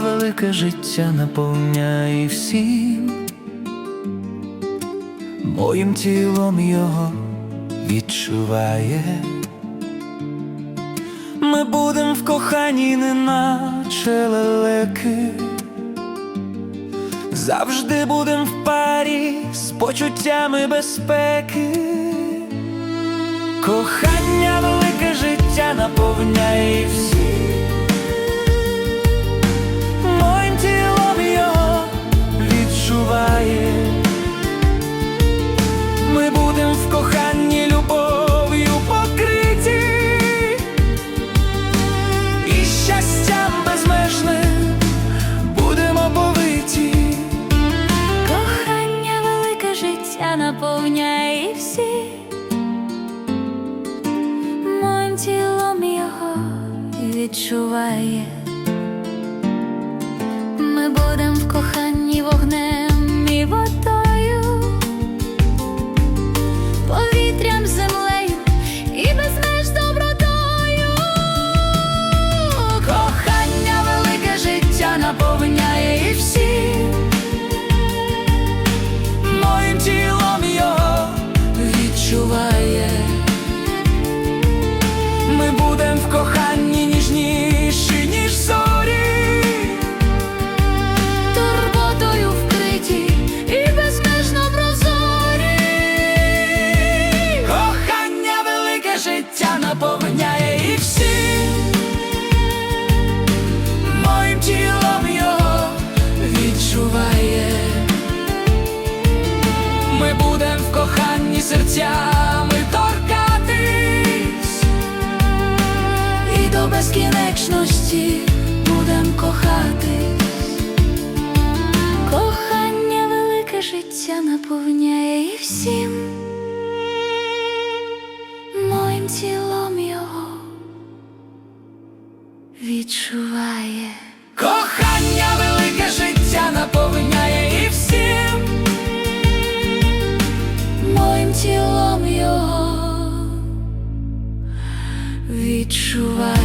велике життя наповняє всім, моїм тілом його відчуває. Ми будем в коханні, неначе лелеки. Завжди будем в парі з почуттями безпеки. Кохання відчуває. Ми будем в коханні вогнем серцями торкатись. І до безкінечності будем кохатись. Кохання велике життя наповняє і всім. Моїм тілом його відчуває. chuva.